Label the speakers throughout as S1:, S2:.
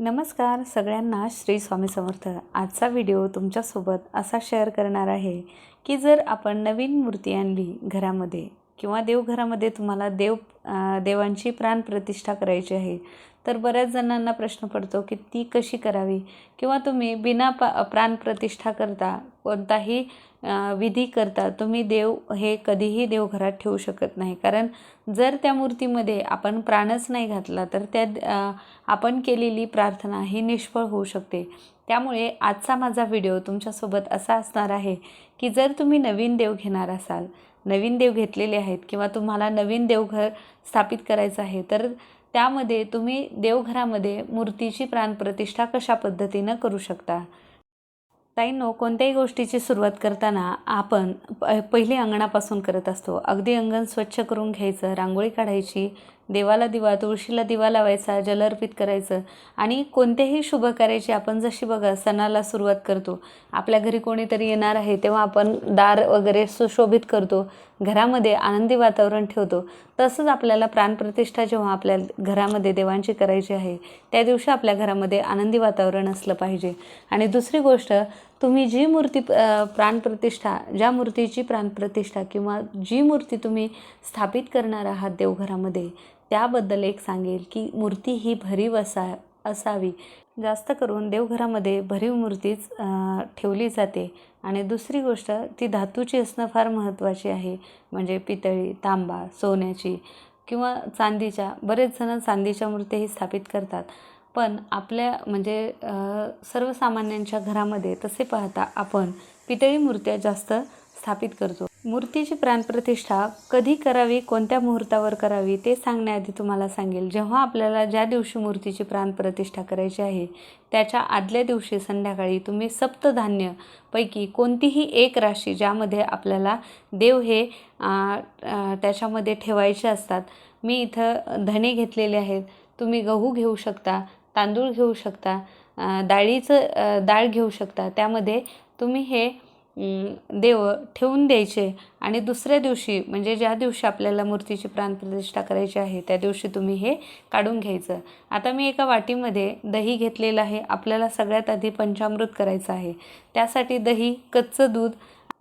S1: नमस्कार सगळ्यांना श्री स्वामी समर्थ. आजचा व्हिडिओ तुमच्यासोबत असा शेअर करणार आहे की जर आपण नवीन मूर्ती आणली घरामध्ये किंवा देवघरामध्ये तुम्हाला देव देवांची प्राणप्रतिष्ठा करायची आहे तर बऱ्याच जणांना प्रश्न पडतो की ती कशी करावी? किंवा तुम्ही बिना पा प्राणप्रतिष्ठा करता कोणताही विधी करता तुम्ही देव हे कधीही देवघरात ठेवू शकत नाही. कारण जर त्या मूर्तीमध्ये आपण प्राणच नाही घातला तर त्या आपण केलेली प्रार्थना ही निष्फळ होऊ शकते. त्यामुळे आजचा माझा व्हिडिओ तुमच्यासोबत असा असणार आहे की जर तुम्ही नवीन देव घेणार असाल नवीन देव घेतलेले आहेत किंवा तुम्हाला नवीन देवघर स्थापित करायचं आहे तर त्यामध्ये तुम्ही देवघरामध्ये मूर्तीची प्राणप्रतिष्ठा कशा पद्धतीनं करू शकता? ताईंनो कोणत्याही गोष्टीची सुरुवात करताना आपण प पहिले अंगणापासून करत असतो. अगदी अंगण स्वच्छ करून घ्यायचं रांगोळी काढायची देवाला दिवा तुळशीला दिवा लावायचा जल अर्पित करायचं आणि कोणत्याही शुभ कार्याची आपण जशी बघा सणाला सुरुवात करतो. आपल्या घरी कोणीतरी येणार आहे तेव्हा आपण दार वगैरे सुशोभित करतो. घरामध्ये आनंदी वातावरण ठेवतो. तसंच आपल्याला प्राणप्रतिष्ठा जेव्हा आपल्या घरामध्ये देवांची करायची आहे त्या दिवशी आपल्या घरामध्ये आनंदी वातावरण असलं पाहिजे. आणि दुसरी गोष्ट तुम्ही जी मूर्ती प्राणप्रतिष्ठा ज्या मूर्तीची प्राणप्रतिष्ठा किंवा जी मूर्ती तुम्ही स्थापित करणार आहात देवघरामध्ये त्याबद्दल एक सांगेल की मूर्ती ही भरीव असा असावी. जास्त करून देवघरामध्ये भरीव मूर्तीच ठेवली जाते. आणि दुसरी गोष्ट ती धातूची असणं फार महत्त्वाची आहे. म्हणजे पितळी तांबा सोन्याची किंवा चांदीच्या बरेच जण चांदीच्या मूर्त्याही स्थापित करतात. पण आपल्या म्हणजे सर्वसामान्यांच्या घरामध्ये तसे पाहता आपण पितळी मूर्त्या जास्त स्थापित करतो. मूर्तीची प्राणप्रतिष्ठा कधी करावी कोणत्या मुहूर्तावर करावी ते सांगण्याआधी तुम्हाला सांगेल. जेव्हा आपल्याला ज्या दिवशी मूर्तीची प्राणप्रतिष्ठा करायची आहे त्याच्या आदल्या दिवशी संध्याकाळी तुम्ही सप्तधान्यपैकी कोणतीही एक राशी ज्यामध्ये आपल्याला देव हे त्याच्यामध्ये ठेवायचे असतात मी इथं धणे घेतलेले आहेत तुम्ही गहू घेऊ शकता तांदूळ घेऊ शकता डाळीचं डाळ घेऊ शकता. त्यामध्ये तुम्ही हे देव ठेवून द्यायचे आणि दुसऱ्या दिवशी म्हणजे ज्या दिवशी आपल्याला मूर्तीची प्राणप्रतिष्ठा करायची आहे त्या दिवशी तुम्ही हे काढून घ्यायचं. आता मी एका वाटीमध्ये दही घेतलेलं आहे. आपल्याला सगळ्यात आधी पंचामृत करायचं आहे. त्यासाठी दही कच्चं दूध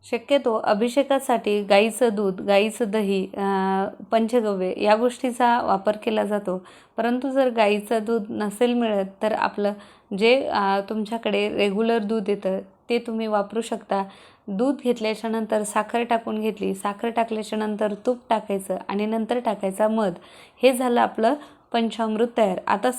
S1: शक्यतो अभिषेकासाठी गाईचं दूध गाईचं दही पंचगव्य या गोष्टीचा वापर केला जातो. परंतु जर गाईचं दूध नसेल मिळत तर आपलं जे तुमच्याकडे रेग्युलर दूध येतं ते तुम्ही वापरू शकता. दूध घेतल्याच्या नंतर साखर टाकून घेतली साखर टाकल्याच्या नंतर तूप टाकायचं आणि नंतर टाकायचा मध. हे झालं आपलं पंचामृत तयार. आता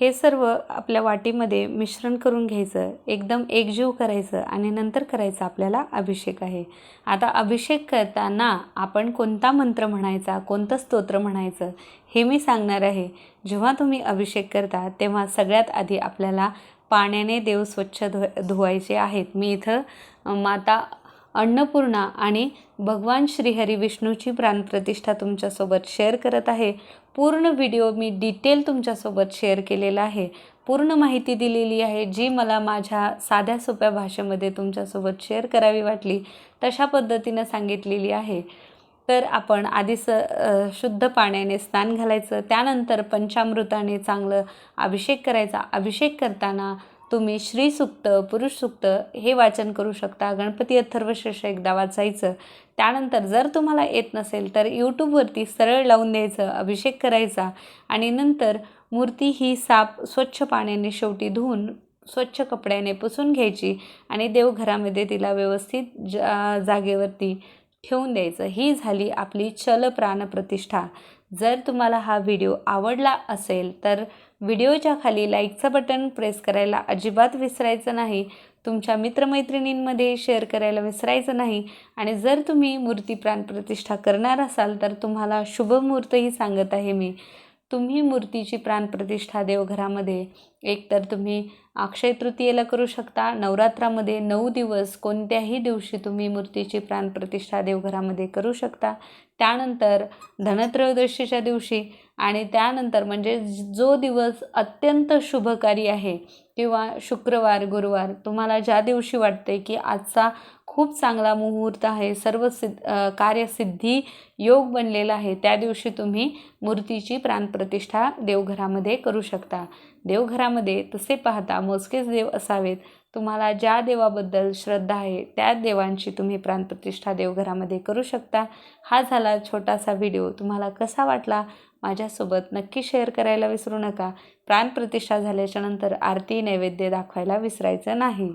S1: हे सर्व आपल्या वाटीमध्ये मिश्रण करून घ्यायचं एकदम एकजीव करायचं आणि नंतर करायचा आपल्याला अभिषेक आहे. आता अभिषेक करताना आपण कोणता मंत्र म्हणायचा कोणतं स्तोत्र म्हणायचं हे मी सांगणार आहे. जेव्हा तुम्ही अभिषेक करता तेव्हा सगळ्यात आधी आपल्याला पाण्याने देव स्वच्छ धु धुवायचे आहेत. मी इथं माता अन्नपूर्णा आणि भगवान श्रीहरी विष्णूची प्राणप्रतिष्ठा तुमच्यासोबत शेअर करत आहे. पूर्ण व्हिडिओ मी डिटेल तुमच्यासोबत शेअर केलेला आहे. पूर्ण माहिती दिलेली आहे जी मला माझ्या साध्या सोप्या भाषेमध्ये तुमच्यासोबत शेअर करावी वाटली तशा पद्धतीनं सांगितलेली आहे. तर आपण आधी स शुद्ध पाण्याने स्नान घालायचं त्यानंतर पंचामृताने चांगलं अभिषेक करायचा. अभिषेक करताना तुम्ही श्री सुक्त पुरुष सुक्त हे वाचन करू शकता. गणपती अथर्वशीर्ष एकदा वाचायचं. त्यानंतर जर तुम्हाला येत नसेल तर यूट्यूबवरती सरळ लावून द्यायचं अभिषेक करायचा आणि नंतर मूर्ती ही साप स्वच्छ पाण्याने शेवटी धुवून स्वच्छ कपड्याने पुसून घ्यायची आणि देवघरामध्ये तिला व्यवस्थित जा जागेवरती ठेवून द्यायचं. ही झाली आपली चल प्राणप्रतिष्ठा जर तुम्हाला हा व्हिडिओ आवडला असेल तर व्हिडिओच्या खाली लाईकचं बटन प्रेस करायला अजिबात विसरायचं नाही. तुमच्या मित्रमैत्रिणींमध्ये शेअर करायला विसरायचं नाही. आणि जर तुम्ही मूर्ती प्राणप्रतिष्ठा करणार असाल तर तुम्हाला शुभमुहूर्तही सांगत आहे मी. तुम्ही मूर्तीची प्राणप्रतिष्ठा देवघरामध्ये. एकतर तुम्ही अक्षय तृतीयेला करू शकता नवरात्रामध्ये नऊ दिवस कोणत्याही दिवशी तुम्ही मूर्तीची प्राणप्रतिष्ठा देवघरामध्ये करू शकता. त्यानंतर धनत्रयोदशीच्या दिवशी आणि त्यानंतर म्हणजे जो दिवस अत्यंत शुभकारी आहे किंवा शुक्रवार गुरुवार तुम्हाला ज्या दिवशी वाटते की आजचा खूप चांगला मुहूर्त आहे सर्व सिद्ध कार्यसिद्धी योग बनलेला आहे त्या दिवशी तुम्ही मूर्तीची प्राणप्रतिष्ठा देवघरामध्ये करू शकता. देवघरामध्ये तसे पाहता मोजकेच देव असावेत तुम्हाला ज्या देवाबद्दल श्रद्धा आहे त्या देवांची तुम्ही प्राणप्रतिष्ठा देवघरामध्ये करू शकता. हा झाला छोटासा व्हिडिओ. तुम्हाला कसा वाटला? माझ्यासोबत नक्की शेअर करायला विसरू नका. प्राणप्रतिष्ठा झाल्याच्यानंतर आरती नैवेद्य दाखवायला विसरायचं नाही.